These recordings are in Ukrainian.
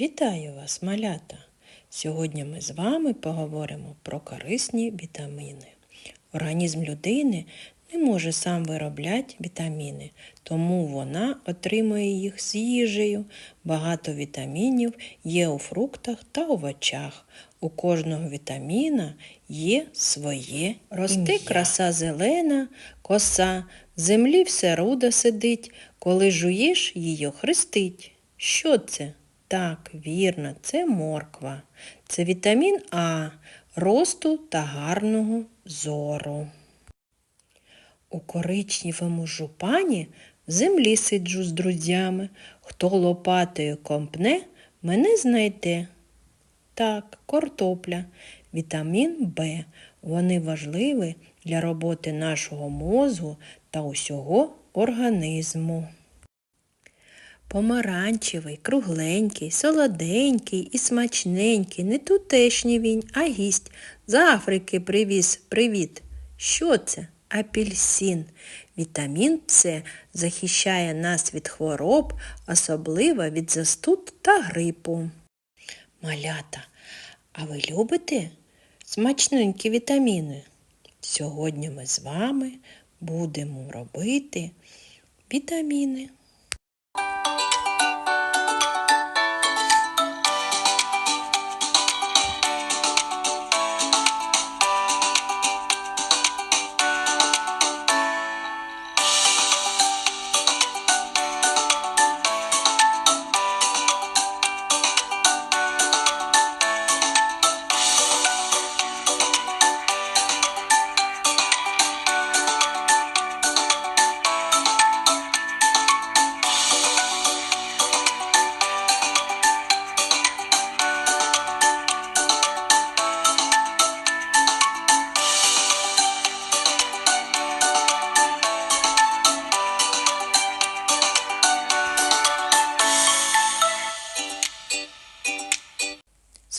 Вітаю вас, малята! Сьогодні ми з вами поговоримо про корисні вітаміни. Організм людини не може сам виробляти вітаміни, тому вона отримує їх з їжею. Багато вітамінів є у фруктах та овочах. У кожного вітаміна є своє росте Ім'я. краса зелена, коса, в землі все рудо сидить, коли жуєш її хрестить. Що це? Так, вірно, це морква. Це вітамін А, росту та гарного зору. У коричневому жупані в землі сиджу з друзями. Хто лопатою компне, мене знайде. Так, картопля, вітамін Б. Вони важливі для роботи нашого мозку та усього організму. Помаранчевий, кругленький, солоденький і смачненький, не тутешній він, а гість. З Африки привіз привіт. Що це? Апельсин. Вітамін С захищає нас від хвороб, особливо від застуд та грипу. Малята, а ви любите смачненькі вітаміни? Сьогодні ми з вами будемо робити вітаміни.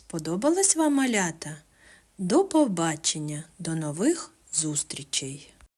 Сподобалась вам малята? До побачення, до нових зустрічей!